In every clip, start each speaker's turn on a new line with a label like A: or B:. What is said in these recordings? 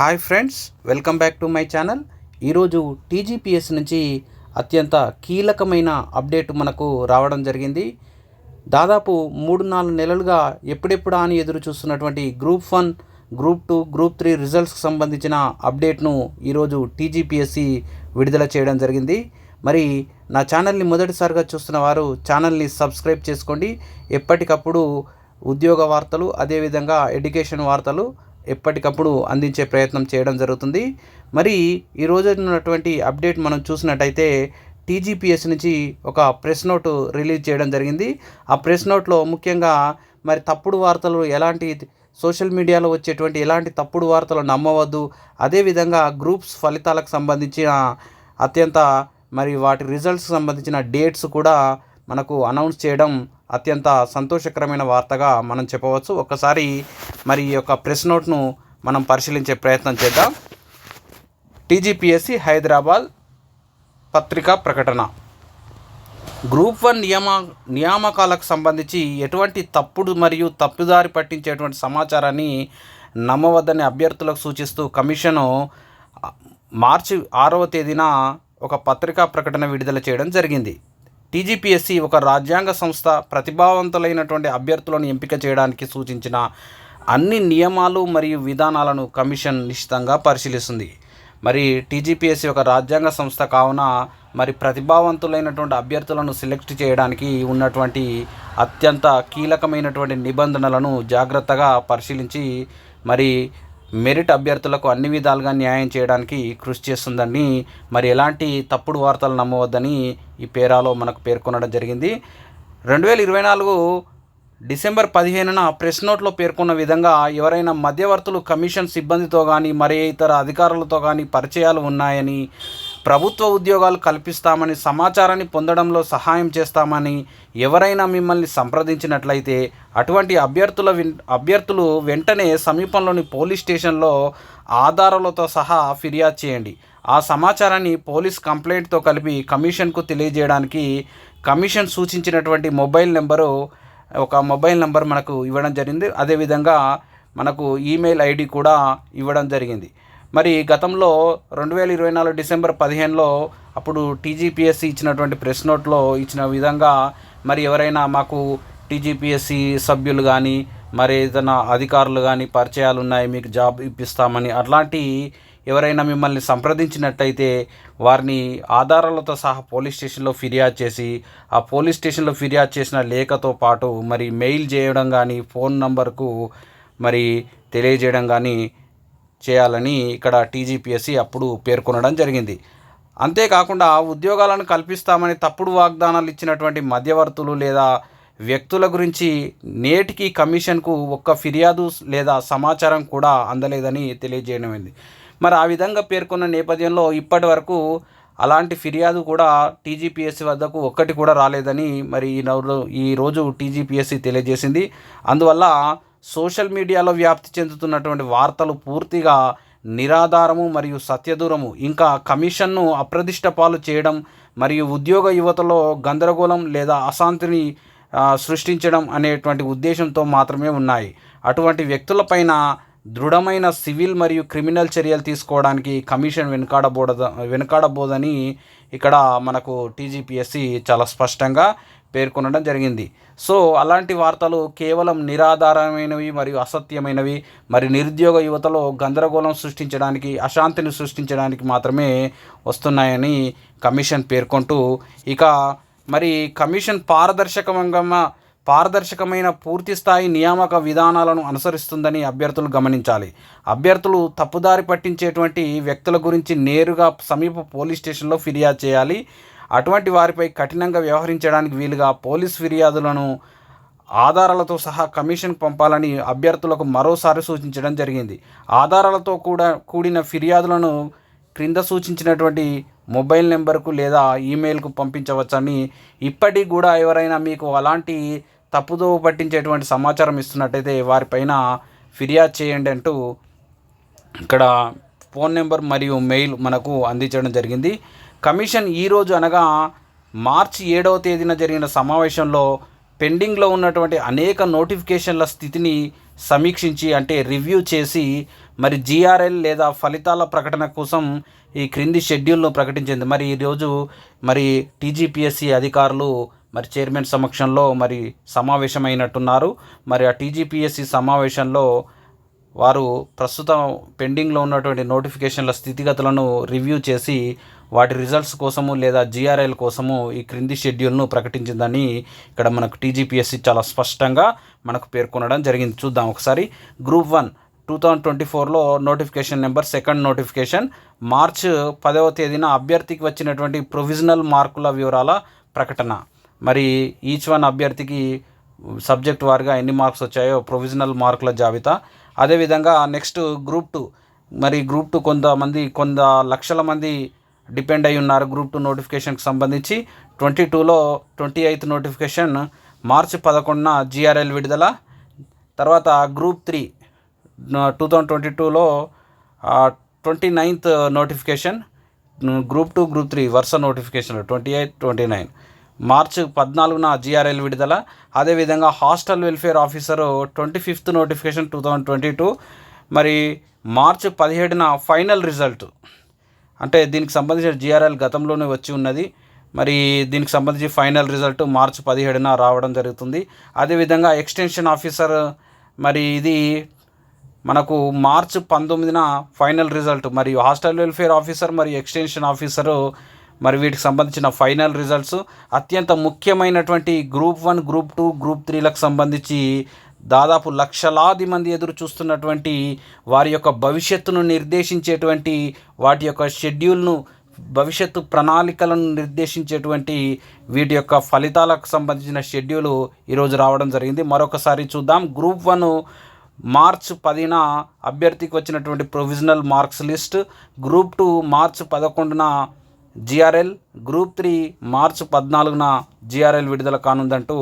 A: Hi friends welcome back to my channel. ఈరోజు TGPS నుంచి అత్యంత కీలకమైన అప్డేట్ మనకు రావడం జరిగింది. దాదాపు మూడు నాలుగు నెలలుగా ఎప్పుడెప్పుడా అని ఎదురు చూస్తున్నటువంటి group one group two group three రిజల్ట్స్కి సంబంధించిన అప్డేట్ను ఈరోజు టీజీపీఎస్సి విడుదల చేయడం జరిగింది. మరి నా ఛానల్ని మొదటిసారిగా చూస్తున్న వారు ఛానల్ని సబ్స్క్రైబ్ చేసుకోండి. ఎప్పటికప్పుడు ఉద్యోగ వార్తలు అదేవిధంగా ఎడ్యుకేషన్ వార్తలు ఎప్పటికప్పుడు అందించే ప్రయత్నం చేయడం జరుగుతుంది. మరి ఈ రోజు ఉన్నటువంటి అప్డేట్ మనం చూసినట్టయితే టీజీపీఎస్ నుంచి ఒక ప్రెస్ నోట్ రిలీజ్ చేయడం జరిగింది. ఆ ప్రెస్ నోట్లో ముఖ్యంగా మరి తప్పుడు వార్తలు ఎలాంటి సోషల్ మీడియాలో వచ్చేటువంటి ఎలాంటి తప్పుడు వార్తలు నమ్మవద్దు. అదేవిధంగా గ్రూప్స్ ఫలితాలకు సంబంధించిన అత్యంత మరి వాటి రిజల్ట్స్ సంబంధించిన డేట్స్ కూడా మనకు అనౌన్స్ చేయడం అత్యంత సంతోషకరమైన వార్తగా మనం చెప్పవచ్చు. ఒక్కసారి మరి ఈ యొక్క ప్రెస్ నోట్ను మనం పరిశీలించే ప్రయత్నం చేద్దాం. టీజీపీఎస్సి హైదరాబాద్ పత్రికా ప్రకటన. గ్రూప్ వన్ నియమ నియామకాలకు సంబంధించి ఎటువంటి తప్పుడు మరియు తప్పుదారి పట్టించేటువంటి సమాచారాన్ని నమ్మవద్దని అభ్యర్థులకు సూచిస్తూ కమిషను మార్చి ఆరవ తేదీన ఒక పత్రికా ప్రకటన విడుదల చేయడం జరిగింది. టీజీపీఎస్సి ఒక రాజ్యాంగ సంస్థ ప్రతిభావంతులైనటువంటి అభ్యర్థులను ఎంపిక చేయడానికి సూచించిన అన్ని నియమాలు మరియు విధానాలను కమిషన్ నిశ్చితంగా పరిశీలిస్తుంది. మరి టీజీపీఎస్సి ఒక రాజ్యాంగ సంస్థ కావున మరి ప్రతిభావంతులైనటువంటి అభ్యర్థులను సెలెక్ట్ చేయడానికి ఉన్నటువంటి అత్యంత కీలకమైనటువంటి నిబంధనలను జాగ్రత్తగా పరిశీలించి మరి మెరిట్ అభ్యర్థులకు అన్ని విధాలుగా న్యాయం చేయడానికి కృషి చేస్తుందని మరి ఎలాంటి తప్పుడు వార్తలు నమ్మవద్దని ఈ పేరాలో మనకు పేర్కొనడం జరిగింది. రెండు వేల ఇరవై నాలుగు డిసెంబర్ పదిహేనున ప్రెస్ నోట్లో పేర్కొన్న విధంగా ఎవరైనా మధ్యవర్తులు కమిషన్ సిబ్బందితో కానీ మరే ఇతర అధికారులతో కానీ పరిచయాలు ఉన్నాయని ప్రభుత్వ ఉద్యోగాలు కల్పిస్తామని సమాచారాన్ని పొందడంలో సహాయం చేస్తామని ఎవరైనా మిమ్మల్ని సంప్రదించినట్లయితే అటువంటి అభ్యర్థుల అభ్యర్థులు వెంటనే సమీపంలోని పోలీస్ స్టేషన్లో ఆధారాలతో సహా ఫిర్యాదు చేయండి. ఆ సమాచారాన్ని పోలీస్ కంప్లైంట్తో కలిపి కమిషన్కు తెలియజేయడానికి కమిషన్ సూచించినటువంటి మొబైల్ నెంబరు ఒక మొబైల్ నెంబర్ మనకు ఇవ్వడం జరిగింది. అదేవిధంగా మనకు ఈమెయిల్ ఐడి కూడా ఇవ్వడం జరిగింది. మరి గతంలో రెండు వేల ఇరవై నాలుగు డిసెంబర్ పదిహేనులో అప్పుడు టీజీపీఎస్సీ ఇచ్చినటువంటి ప్రెస్ నోట్లో ఇచ్చిన విధంగా మరి ఎవరైనా మాకు టీజీపీఎస్సీ సభ్యులు కానీ మరి ఏదైనా అధికారులు కానీ పరిచయాలు ఉన్నాయి మీకు జాబ్ ఇప్పిస్తామని అట్లాంటి ఎవరైనా మిమ్మల్ని సంప్రదించినట్టయితే వారిని ఆధారాలతో సహా పోలీస్ స్టేషన్లో ఫిర్యాదు చేసి ఆ పోలీస్ స్టేషన్లో ఫిర్యాదు చేసిన లేఖతో పాటు మరి మెయిల్ చేయడం కానీ ఫోన్ నంబర్కు మరి తెలియజేయడం కానీ చేయాలని ఇక్కడ టీజీపీఎస్సీ అప్పుడు పేర్కొనడం జరిగింది. అంతేకాకుండా ఉద్యోగాలను కల్పిస్తామని తప్పుడు వాగ్దానాలు ఇచ్చినటువంటి మధ్యవర్తులు లేదా వ్యక్తుల గురించి నేటికి కమిషన్కు ఒక్క ఫిర్యాదు లేదా సమాచారం కూడా అందలేదని తెలియజేయడమైంది. మరి ఆ విధంగా పేర్కొన్న నేపథ్యంలో ఇప్పటి వరకు అలాంటి ఫిర్యాదు కూడా టీజీపీఎస్సీ వద్దకు ఒక్కటి కూడా రాలేదని మరి ఈ నవ్వు- ఈ రోజు టీజీపీఎస్సీ తెలియజేసింది. అందువల్ల సోషల్ మీడియాలో వ్యాప్తి చెందుతున్నటువంటి వార్తలు పూర్తిగా నిరాధారము మరియు సత్యదూరము. ఇంకా కమిషన్ను అప్రదిష్ట పాలు చేయడం మరియు ఉద్యోగ యువతలో గందరగోళం లేదా అశాంతిని సృష్టించడం అనేటువంటి ఉద్దేశంతో మాత్రమే ఉన్నాయి. అటువంటి వ్యక్తులపైన దృఢమైన సివిల్ మరియు క్రిమినల్ చర్యలు తీసుకోవడానికి కమిషన్ వెనుకాడబోడ వెనుకాడబోదని ఇక్కడ మనకు టీజీపీఎస్సి చాలా స్పష్టంగా పేర్కొనడం జరిగింది. సో అలాంటి వార్తలు కేవలం నిరాధారమైనవి మరియు అసత్యమైనవి మరి నిరుద్యోగ యువతలో గందరగోళం సృష్టించడానికి అశాంతిని సృష్టించడానికి మాత్రమే వస్తున్నాయని కమిషన్ పేర్కొంటూ ఇక మరి కమిషన్ పారదర్శకంగా పారదర్శకమైన పూర్తి స్థాయి నియామక విధానాలను అనుసరిస్తుందని అభ్యర్థులు గమనించాలి. అభ్యర్థులు తప్పుదారి పట్టించేటువంటి వ్యక్తుల గురించి నేరుగా సమీప పోలీస్ స్టేషన్లో ఫిర్యాదు చేయాలి. అటువంటి వారిపై కఠినంగా వ్యవహరించడానికి వీలుగా పోలీస్ ఫిర్యాదులను ఆధారాలతో సహా కమిషన్ పంపాలని అభ్యర్థులకు మరోసారి సూచించడం జరిగింది. ఆధారాలతో కూడా కూడిన ఫిర్యాదులను క్రింద సూచించినటువంటి మొబైల్ నెంబర్కు లేదా ఈమెయిల్కు పంపించవచ్చని ఇప్పటికి కూడా ఎవరైనా మీకు అలాంటి తప్పుదో పట్టించేటువంటి సమాచారం ఇస్తున్నట్టయితే వారిపైన ఫిర్యాదు చేయండి అంటూ ఇక్కడ ఫోన్ నెంబర్ మరియు మెయిల్ మనకు అందించడం జరిగింది. కమిషన్ ఈరోజు అనగా మార్చి ఏడవ తేదీన జరిగిన సమావేశంలో పెండింగ్లో ఉన్నటువంటి అనేక నోటిఫికేషన్ల స్థితిని సమీక్షించి అంటే రివ్యూ చేసి మరి జిఆర్ఎల్ లేదా ఫలితాల ప్రకటన కోసం ఈ క్రింది షెడ్యూల్ను ప్రకటించింది. మరి ఈరోజు మరి టీజీపీఎస్సీ అధికారులు మరి చైర్మన్ సమక్షంలో మరి సమావేశమైనట్టున్నారు. మరి ఆ టీజీపీఎస్సీ సమావేశంలో వారు ప్రస్తుతం పెండింగ్లో ఉన్నటువంటి నోటిఫికేషన్ల స్థితిగతులను రివ్యూ చేసి వాటి రిజల్ట్స్ కోసము లేదా జిఆర్ఐల కోసము ఈ క్రింది షెడ్యూల్ను ప్రకటించిందని ఇక్కడ మనకు టీజీపీఎస్సీ చాలా స్పష్టంగా మనకు పేర్కొనడం జరిగింది. చూద్దాం ఒకసారి. Group one two thousand twenty ఫోర్లో notification number second notification March పదవ తేదీన అభ్యర్థికి వచ్చినటువంటి ప్రొవిజనల్ మార్కుల వివరాల ప్రకటన. మరి ఈచ్ వన్ అభ్యర్థికి సబ్జెక్ట్ వారిగా ఎన్ని మార్క్స్ వచ్చాయో ప్రొవిజనల్ మార్కుల జాబితా. అదేవిధంగా నెక్స్ట్ గ్రూప్ టూ మరి గ్రూప్ టూ కొంతమంది కొంత లక్షల మంది డిపెండ్ అయి ఉన్నారు గ్రూప్ టూ నోటిఫికేషన్కి సంబంధించి. ట్వంటీ టూలో ట్వంటీ ఎయిత్ నోటిఫికేషన్ మార్చి పదకొండున జిఆర్ఎల్ విడుదల. తర్వాత group three two thousand twenty టూలో twenty ninth notification group two group three వరుస notification twenty eight twenty nine మార్చి పద్నాలుగున జిఆర్ఎల్ విడుదల. అదేవిధంగా hostel welfare officer twenty fifth notification two thousand twenty two. మరి మార్చి పదిహేడున ఫైనల్ రిజల్ట్. అంటే దీనికి సంబంధించిన జిఆర్ఎల్ గతంలోనే వచ్చి ఉన్నది. మరి దీనికి సంబంధించి ఫైనల్ రిజల్ట్ మార్చి పదిహేడున రావడం జరుగుతుంది. అదేవిధంగా ఎక్స్టెన్షన్ ఆఫీసర్ మరి ఇది మనకు మార్చ్ పంతొమ్మిదిన ఫైనల్ రిజల్ట్. మరియు హాస్టల్ వెల్ఫేర్ ఆఫీసర్ మరియు ఎక్స్టెన్షన్ ఆఫీసరు మరి వీటికి సంబంధించిన ఫైనల్ రిజల్ట్స్. అత్యంత ముఖ్యమైనటువంటి group one group two group త్రీలకు సంబంధించి దాదాపు లక్షలాది మంది ఎదురు చూస్తున్నటువంటి వారి యొక్క భవిష్యత్తును నిర్దేశించేటువంటి వాటి యొక్క షెడ్యూల్ను భవిష్యత్తు ప్రణాళికలను నిర్దేశించేటువంటి వీటి యొక్క ఫలితాలకు సంబంధించిన షెడ్యూల్ ఈరోజు రావడం జరిగింది. మరొకసారి చూద్దాం. గ్రూప్ వన్ మార్చ్ పదిన అభ్యర్థికి వచ్చినటువంటి provisional marks list. Group two March పదకొండున జిఆర్ఎల్ గ్రూప్ త్రీ మార్చ్ పద్నాలుగున జిఆర్ఎల్ విడుదల కానుందంటూ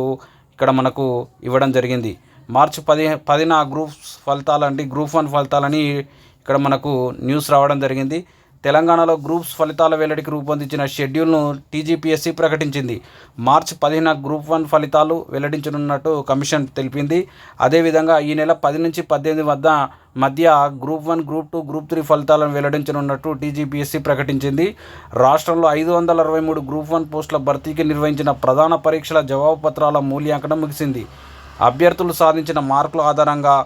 A: ఇక్కడ మనకు ఇవ్వడం జరిగింది. మార్చి పది పదిన గ్రూప్స్ ఫలితాలంటే గ్రూప్ వన్ ఫలితాలని ఇక్కడ మనకు న్యూస్ రావడం జరిగింది. తెలంగాణలో గ్రూప్స్ ఫలితాల వెల్లడికి రూపొందించిన షెడ్యూల్ను టీజీపీఎస్సీ ప్రకటించింది. మార్చి పదిహేన గ్రూప్ వన్ ఫలితాలు వెల్లడించనున్నట్టు కమిషన్ తెలిపింది. అదేవిధంగా ఈ నెల పది నుంచి పద్దెనిమిది వద్ద మధ్య group one group two group three ఫలితాలను వెల్లడించనున్నట్టు టీజీపీఎస్సీ ప్రకటించింది. రాష్ట్రంలో ఐదు వందల అరవై మూడు గ్రూప్ వన్ పోస్టుల భర్తీకి నిర్వహించిన ప్రధాన పరీక్షల జవాబు పత్రాల మూల్యాంకనం ముగిసింది. అభ్యర్థులు సాధించిన మార్కుల ఆధారంగా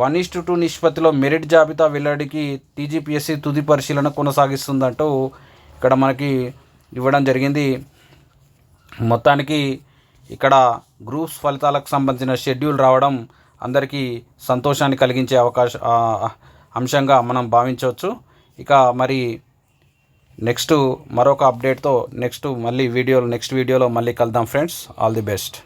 A: వన్ ఇస్టు టూ నిష్పత్తిలో మెరిట్ జాబితా వెల్లడికి టీజీపీఎస్సీ తుది పరిశీలన కొనసాగిస్తుందంటూ ఇక్కడ మనకి ఇవ్వడం జరిగింది. మొత్తానికి ఇక్కడ గ్రూప్స్ ఫలితాలకు సంబంధించిన షెడ్యూల్ రావడం అందరికీ సంతోషాన్ని కలిగించే అవకాశ అంశంగా మనం భావించవచ్చు. ఇక మరి నెక్స్ట్ మరొక అప్డేట్తో నెక్స్ట్ మళ్ళీ వీడియోలో నెక్స్ట్ వీడియోలో మళ్ళీ కలుద్దాం ఫ్రెండ్స్. All the best.